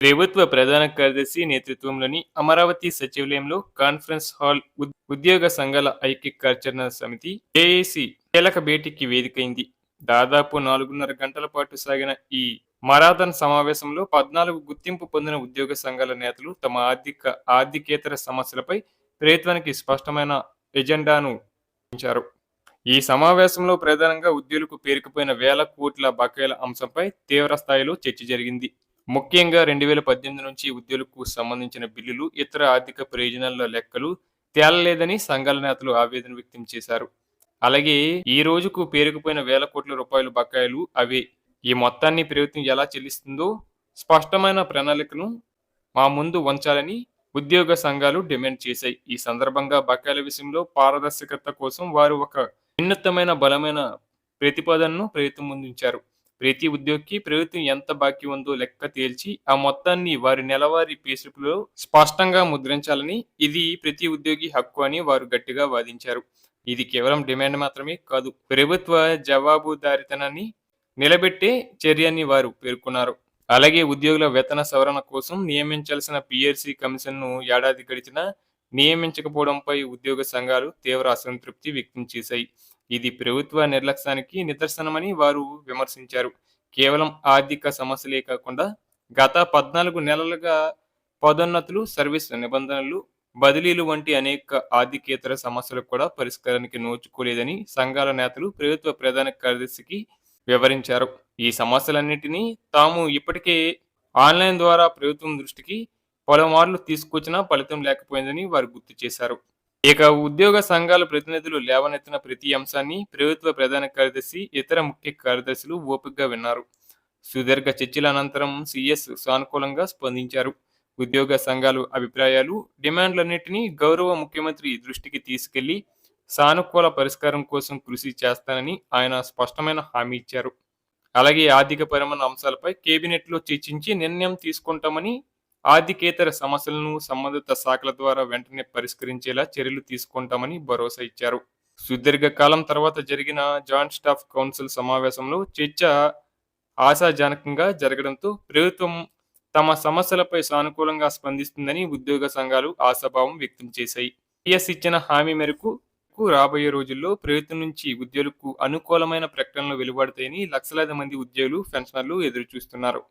ప్రభుత్వ ప్రధాన కార్యదర్శి నేతృత్వంలోని అమరావతి సచివాలయంలో కాన్ఫరెన్స్ హాల్ ఉద్యోగ సంఘాల ఐక్య కార్యాచరణ సమితి ఏఏసి కీలక భేటీకి వేదికైంది. దాదాపు నాలుగున్నర గంటల పాటు సాగిన ఈ మరాథన్ సమావేశంలో పద్నాలుగు గుర్తింపు పొందిన ఉద్యోగ సంఘాల నేతలు తమ ఆర్థిక ఆర్థికేతర సమస్యలపై ప్రభుత్వానికి స్పష్టమైన ఎజెండాను ఉంచారు ఈ సమావేశంలో ప్రధానంగా ఉద్యోగులకు పేరుకుపోయిన వేల కోట్ల బకాయిల అంశంపై తీవ్ర స్థాయిలో చర్చ జరిగింది. ముఖ్యంగా రెండు వేల పద్దెనిమిది నుంచి ఉద్యోగులకు సంబంధించిన బిల్లులు ఇతర ఆర్థిక ప్రయోజనాల లెక్కలు తేలలేదని సంఘాల నేతలు ఆవేదన వ్యక్తం చేశారు. అలాగే ఈ రోజుకు పేరుకుపోయిన వేల కోట్ల రూపాయల బకాయిలు అవే. ఈ మొత్తాన్ని ప్రభుత్వం ఎలా చెల్లిస్తుందో స్పష్టమైన ప్రణాళికను మా ముందు ఉంచాలని ఉద్యోగ సంఘాలు డిమాండ్ చేశాయి. ఈ సందర్భంగా బకాయిల విషయంలో పారదర్శకత కోసం వారు ఒక వినూత్నమైన బలమైన ప్రతిపాదనను ప్రభుత్వం ముందుంచారు ప్రతి ఉద్యోగికి ప్రభుత్వం ఎంత బాకీ ఉందో లెక్క తేల్చి ఆ మొత్తాన్ని వారి నెలవారీ పేసుపులో స్పష్టంగా ముద్రించాలని ఇది ప్రతి ఉద్యోగి హక్కు అని వారు గట్టిగా వాదించారు. ఇది కేవలం డిమాండ్ మాత్రమే కాదు ప్రభుత్వ జవాబుదారితనాన్ని నిలబెట్టే చర్యని వారు పేర్కొన్నారు. అలాగే ఉద్యోగుల వేతన సవరణ కోసం నియమించాల్సిన పిఆర్సీ కమిషన్ను ఏడాది గడిచినా నియమించకపోవడంపై ఉద్యోగ సంఘాలు తీవ్ర అసంతృప్తి వ్యక్తం చేశాయి. ఇది ప్రభుత్వ నిర్లక్ష్యానికి నిదర్శనమని వారు విమర్శించారు. కేవలం ఆర్థిక సమస్యలే కాకుండా గత పద్నాలుగు నెలలుగా పదోన్నతులు సర్వీస్ నిబంధనలు బదిలీలు వంటి అనేక ఆర్థికేతర సమస్యలు కూడా పరిష్కారానికి నోచుకోలేదని సంఘాల నేతలు ప్రభుత్వ ప్రధాన కార్యదర్శికి వివరించారు. ఈ సమస్యలన్నింటినీ తాము ఇప్పటికే ఆన్లైన్ ద్వారా ప్రభుత్వం దృష్టికి పలుమార్లు తీసుకొచ్చినా ఫలితం లేకపోయిందని వారు గుర్తు చేశారు. ఇక ఉద్యోగ సంఘాల ప్రతినిధులు లేవనెత్తిన ప్రతి అంశాన్ని ప్రభుత్వ ప్రధాన కార్యదర్శి ఇతర ముఖ్య కార్యదర్శులు ఓపికగా విన్నారు. సుదీర్ఘ చర్చల అనంతరం సిఎస్ సానుకూలంగా స్పందించారు. ఉద్యోగ సంఘాలు అభిప్రాయాలు డిమాండ్లన్నింటినీ గౌరవ ముఖ్యమంత్రి దృష్టికి తీసుకెళ్ళి సానుకూల పరిష్కారం కోసం కృషి చేస్తానని ఆయన స్పష్టమైన హామీ ఇచ్చారు. అలాగే ఆర్థికపరమైన అంశాలపై కేబినెట్లో చర్చించి నిర్ణయం తీసుకుంటామని ఆర్థికేతర సమస్యలను సంబంధిత శాఖల ద్వారా వెంటనే పరిష్కరించేలా చర్యలు తీసుకుంటామని భరోసా ఇచ్చారు. సుదీర్ఘకాలం తర్వాత జరిగిన జాయింట్ స్టాఫ్ కౌన్సిల్ సమావేశంలో చర్చ ఆశాజనకంగా జరగడంతో ప్రభుత్వం తమ సమస్యలపై సానుకూలంగా స్పందిస్తుందని ఉద్యోగ సంఘాలు ఆశాభావం వ్యక్తం చేశాయి. టీఎస్ ఇచ్చిన హామీ మేరకు రాబోయే రోజుల్లో ప్రభుత్వం నుంచి ఉద్యోగులకు అనుకూలమైన ప్రకటనలు వెలువడతాయని లక్షలాది మంది ఉద్యోగులు పెన్షనర్లు ఎదురుచూస్తున్నారు.